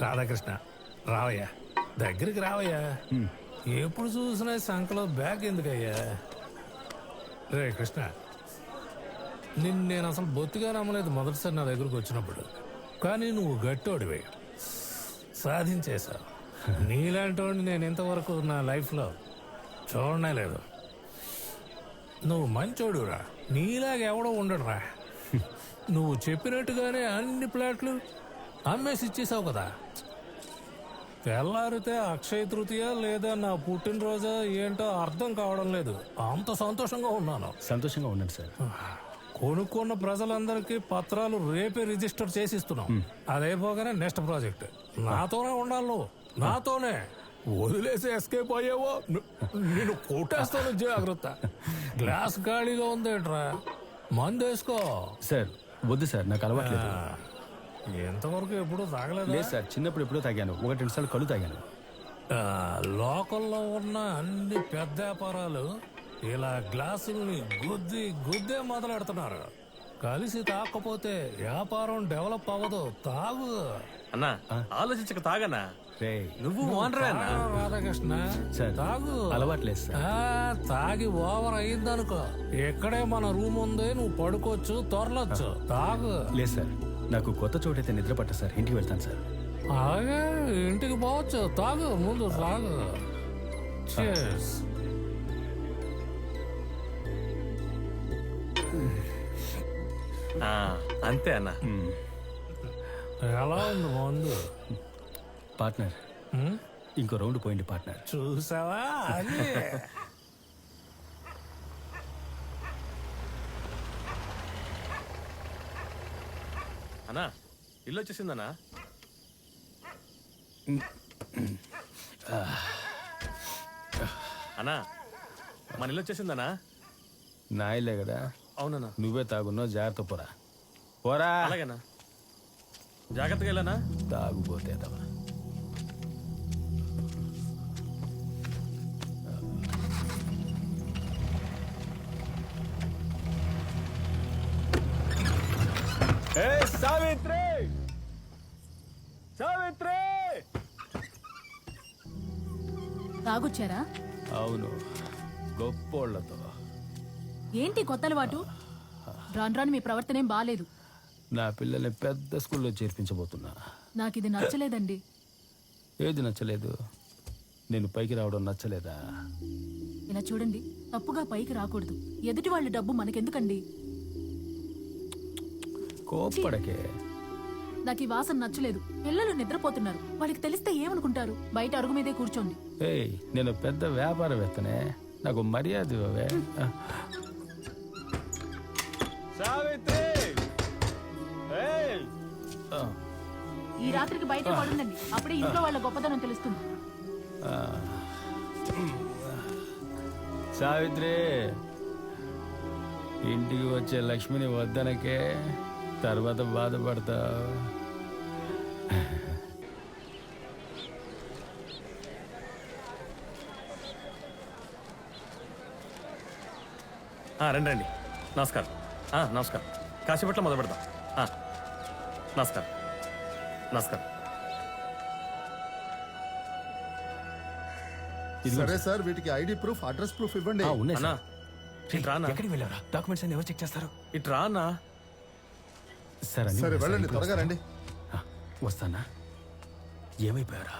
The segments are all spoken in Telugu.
రాధాకృష్ణ రావయ్యా. దగ్గరికి రావయ్యా. ఎప్పుడు చూసినా సంకలో బ్యాగ్ ఎందుకయ్యా? రే కృష్ణ నిన్ను నేను అసలు బొత్తిగా నమ్మలేదు మొదటిసారి నా దగ్గరకు వచ్చినప్పుడు. కానీ నువ్వు గట్టోడివే. సాధించేశావు. నీలాంటి వాడిని నేను ఇంతవరకు నా లైఫ్లో చూడనే లేదు. నువ్వు మంచోడురా. నీలాగా ఎవడో ఉండడురా నువ్వు చెప్పినట్టుగానే అన్ని ప్లాట్లు అమ్మేసి ఇచ్చేసావు కదా. తెల్లారితే అక్షయ తృతీయ లేదా నా పుట్టినరోజా ఏంటో అర్థం కావడం లేదు. అంత సంతోషంగా ఉన్నాను. సంతోషంగా ఉండండి సార్. కొనుక్కున్న ప్రజలందరికీ పత్రాలు రేపే రిజిస్టర్ చేసి ఇస్తున్నాం. అదైపోగానే నెక్స్ట్ ప్రాజెక్ట్. నాతోనే ఉండాలి నువ్వు. నాతోనే. వదిలేసి ఎస్కేప్ అయ్యావో? నేను కొట్టేస్తాను జాగ్రత్త. గ్లాస్ ఖాళీగా ఉందేట్రా? మందు వేసుకో. సార్ వద్దు సార్ నాకు అలవాట్లేదు ఆ, ఎంతవరకు ఎప్పుడు తాగలేదు? లేదు సార్ చిన్నప్పుడు ఎప్పుడో తాగాను. ఒకటి రెండు సార్లు కళ్ళు తాగాను. లోకల్లో ఉన్న అన్ని పెద్ద వ్యాపారాలు ఇలా గ్లాసుల్ని గుద్ది గుద్దే మొదలెడుతున్నారు. కలిసి తాకపోతే వ్యాపారం డెవలప్ అవ్వదు. తాగు. అన్నా ఆలోచించక తాగన్నా రే నువ్వు ఓనరే అన్నా రాధాకృష్ణ? సార్ తాగు. అలవాట్లేదు సార్. ఆ, తాగి ఓవర్ అయిందనుకో. ఇక్కడే మన రూమ్ ఉంది నువ్వు పడుకోవచ్చు తొరలొచ్చు. తాగు. లేదు సార్. నాకు కొత్త చోటైతే నిద్ర పట్ట సార్. ఇంటికి వెళ్తాను సార్. ఇంటికి పోవచ్చు. తాగు ముందు తాగు. Cheers. ఆ, అంతే అన్నా. ఎలా ఉంది మందు పార్ట్నర్? ఇంకో రౌండ్ పోయింది పార్ట్నర్. చూసావా? అది అన్నా ఇల్లు వచ్చేసిందన్నా. అన్నా మన ఇల్లు వచ్చేసిందనా నా ఇల్లే కదా? అవునన్నా. నువ్వే తాగున్నావు జాగ్రత్త పోరా. పోరా. అలాగేనా? జాగ్రత్తగా వెళ్ళానా? తాగుపోతే తవా సావిత్రి సావిత్రి తాగొచ్చారా? అవును. గొప్పోళ్ళతో ఏంటి కొత్త అలవాటు రాను రాను మీ ప్రవర్తన ఏం బాలేదు. నా పిల్లల్ని పెద్ద స్కూల్లో చేర్పించబోతున్నా. నాకు ఇది నచ్చలేదండి. ఏది నచ్చలేదు? నేను పైకి రావడం నచ్చలేదా? ఇలా చూడండి తప్పుగా పైకి రాకూడదు. ఎదుటి వాళ్ళ డబ్బు మనకెందుకండి? కోప్పడకే. నాకు ఈ వాసన నచ్చలేదు. పిల్లలు నిద్రపోతున్నారు. వాళ్ళకి తెలిస్తే ఏమనుకుంటారు? బయట అరుగు మీదే కూర్చోండి. ఏయ్ నేను పెద్ద వ్యాపారవేత్తనే. నాకు మర్యాద ఇవ్వవే. సావిత్రి! ఏయ్! ఆ, ఈ రాత్రికి బయట పడుందండి అప్పుడే ఇంట్లో వాళ్ళ గొప్పతనం తెలుస్తుంది. సావిత్రి! ఇంటికి వచ్చే లక్ష్మిని వద్దనకే. తర్వాత బాధపడతావు ఆ, రండి రండి. నమస్కారం. ఆ, నమస్కారం. కాసేపట్లో మొదలు పెడదాం. ఆ, నమస్కారం. నమస్కారం. సరే సార్. వీటికి ఐడి ప్రూఫ్ అడ్రస్ ప్రూఫ్ ఇవ్వండి. ఆ, ఉన్నాయి ఎక్కడికి వెళ్ళారా డాక్యుమెంట్స్ అన్ని ఎవరు చెక్ చేస్తారు? ఇటు రానా? సార్ అన్ని సరే సార్. వెళ్ళండి త్వరగా రండి. వస్తానా? ఏమైపోయారా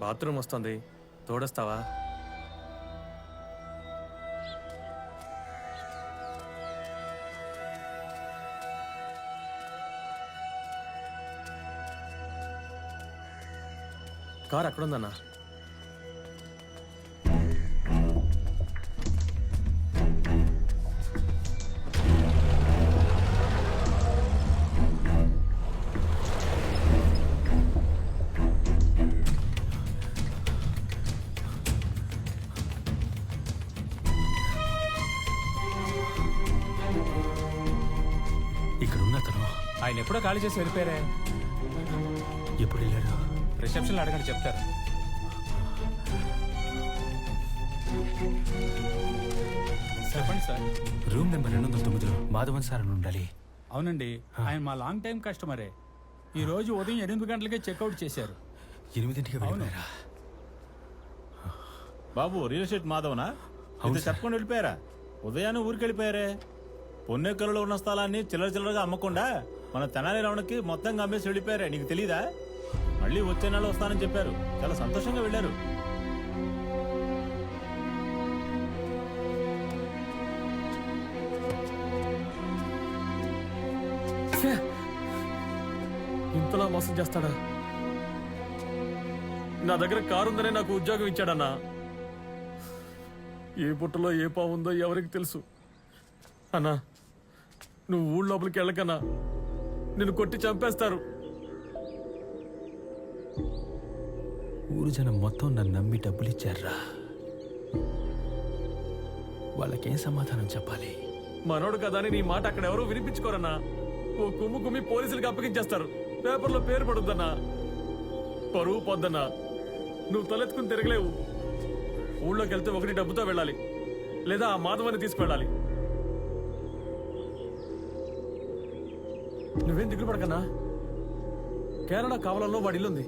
బాత్రూమ్ వస్తుంది. తోడొస్తావా? కార్ అక్కడ ఎప్పుడో ఖాళీ చేసి వెళ్ళిపోయారే? ఎప్పుడు వెళ్ళాడు? రిసెప్షన్లో అడగండి చెప్తారు. చెప్పండి సార్. రూమ్ నెంబర్ రెండు వందల తొమ్మిదిలో మాధవన్ సార్ అని ఉండాలి. అవునండి ఆయన మా లాంగ్ టైం కస్టమరే. ఈ రోజు ఉదయం ఎనిమిది గంటలకే చెక్అవుట్ చేశారు. ఎనిమిదింటికి వెళ్ళిపోయారా? బాబు రియల్ ఎస్టేట్ మాధవనా? ఇది చెప్పకుండా వెళ్ళిపోయారా? ఉదయాన్నే ఊరికి వెళ్ళిపోయారే పొన్నెక్కలలో ఉన్న స్థలాన్ని చిల్లర చిల్లరగా అమ్మకుండా మన తెనాలి రమణకి మొత్తంగా అమ్మేసి వెళ్ళిపోయారే నీకు తెలీదా? మళ్ళీ వచ్చే నెల వస్తానని చెప్పారు. చాలా సంతోషంగా వెళ్ళారు. ఇంతలా మోసం చేస్తాడా? నా దగ్గర కారు ఉందనే నాకు ఉద్యోగం ఇచ్చాడన్నా. ఏ పుట్టలో ఏ పావు ఉందో ఎవరికి తెలుసు? అన్నా నువ్వు ఊళ్ళోపలికి వెళ్ళకన్నా. నిన్ను కొట్టి చంపేస్తారు. ఊరు జనం మొత్తం నన్ను నమ్మి డబ్బులు ఇచ్చారా వాళ్ళకేం సమాధానం చెప్పాలి? మనోడు కదా అని నీ మాట అక్కడ ఎవరూ వినిపించుకోరన్నా. ఓ కుమ్ము కుమ్మి పోలీసులకు అప్పగించేస్తారు. పేపర్లో పేరు పడుద్దన్నా. పరువు పొద్దన్నా. నువ్వు తలెత్తుకుని తిరగలేవు. ఊళ్ళోకి వెళ్తే ఒకటి డబ్బుతో వెళ్ళాలి. లేదా ఆ మాధవాన్ని తీసుకువెళ్ళాలి. నువ్వేం దిగులు పడకన్నా కేరళ కావలంలో వాడి ఇల్లుంది.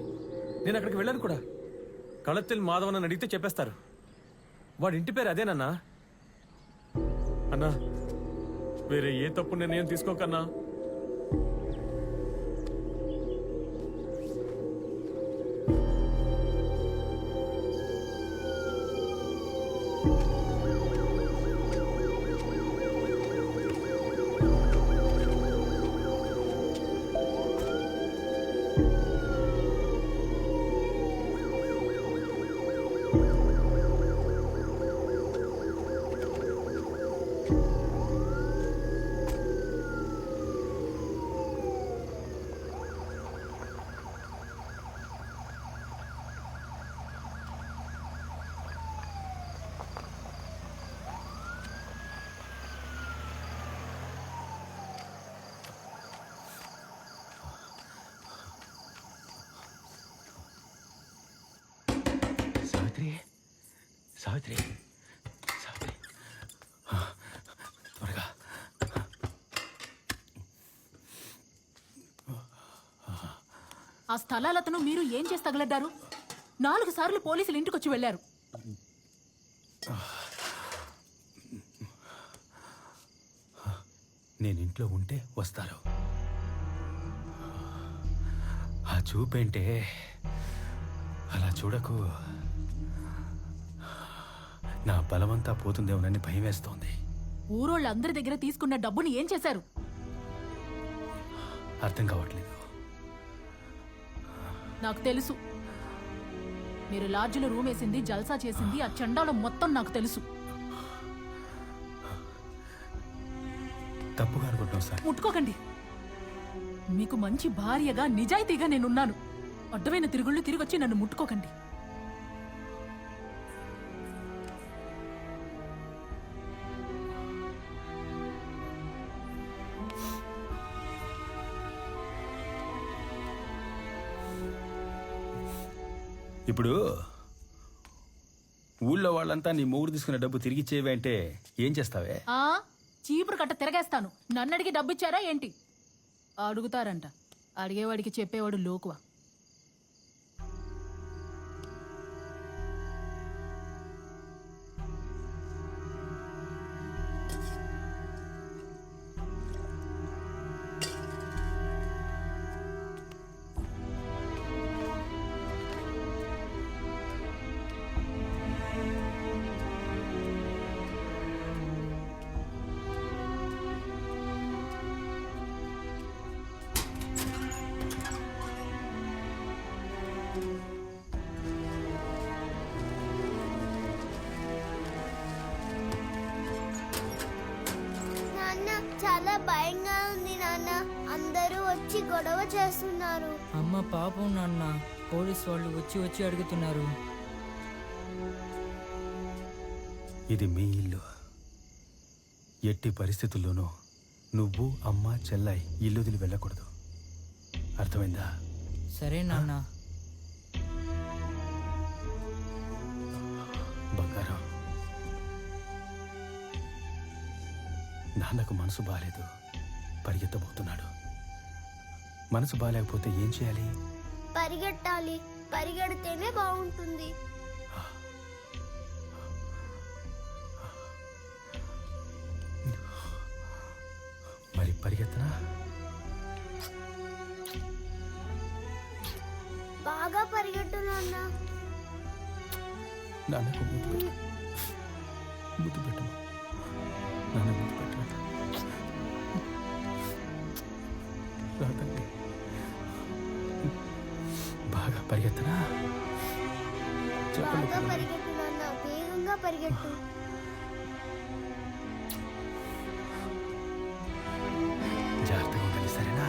నేను అక్కడికి వెళ్ళాను కూడా. కళత్తిల్ మాధవన్ అని అడిగితే చెప్పేస్తారు. వాడి ఇంటి పేరు అదేనన్నా అన్నా వేరే ఏ తప్పు నిర్ణయం తీసుకోకన్నా? సావిత్రి. సావిత్రి. ఆ, త్వరగా. ఆ స్థలాలతను మీరు ఏం చేసి తగలడ్డారు నాలుగు సార్లు పోలీసులు ఇంటికొచ్చి వెళ్ళారు నేను ఇంట్లో ఉంటే వస్తారు. ఆ చూపేంటే అలా చూడకు. నా బలమంతా పోతుందేమోనని భయం వేస్తోంది ఊరోళ్ళందరి దగ్గర తీసుకున్న డబ్బుని ఏం చేశారు? అర్థం కావట్లేదు. నాకు తెలుసు. మీరు లాడ్జిలో రూమ్ వేసింది జల్సా చేసింది ఆ చండాలం మొత్తం నాకు తెలుసు. తప్పుగా అనుకుంటున్నాం సార్. ముట్టుకోకండి. మీకు మంచి భార్యగా నిజాయితీగా నేనున్నాను. అడ్డమైన తిరుగుళ్ళు తిరిగొచ్చి నన్ను ముట్టుకోకండి. ఇప్పుడు ఊళ్ళో వాళ్ళంతా నీ మూగురు తీసుకున్న డబ్బు తిరిగి అంటే ఏం చేస్తావే? ఆ చీపురు కట్ట తిరగేస్తాను. నన్ను అడిగి డబ్బు ఇచ్చారా ఏంటి? అడుగుతారంట. అడిగేవాడికి చెప్పేవాడు లోకువా. గొడవ చేస్తున్నారు. అమ్మ పాపం నాన్న. పోలీస్ వాళ్ళు వచ్చి వచ్చి అడుగుతున్నారు. ఇది మీ ఇల్లు. ఎట్టి పరిస్థితుల్లోనూ నువ్వు అమ్మ చెల్లాయి ఇల్లు వదిలి వెళ్ళకూడదు. అర్థమైందా? సరే నాన్న. బంగారం. నాన్నకు మనసు బాలేదు. పరిగెత్తబోతున్నాడు. మనసు బాగాలేకపోతే ఏం చేయాలి? పరిగెట్టాలి. పరిగెడితేనే బాగుంటుంది. మరి పరిగెత్తనా? బాగా పరిగెట్టు నాన్న నాన్నకు ముద్దు పెట్టు. ముద్దు పెట్టు నాన్న ముద్దు పెట్టు. పరిగెత్తనా? చెప్పండి వేగంగా పరిగెట్టు జాగ్రత్తగా ఉండాలి సరేనా?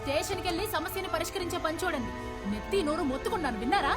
స్టేషన్కి వెళ్ళి సమస్యని పరిష్కరించే పని చూడండి. నెత్తి నోరు మొత్తుకున్నాను విన్నారా?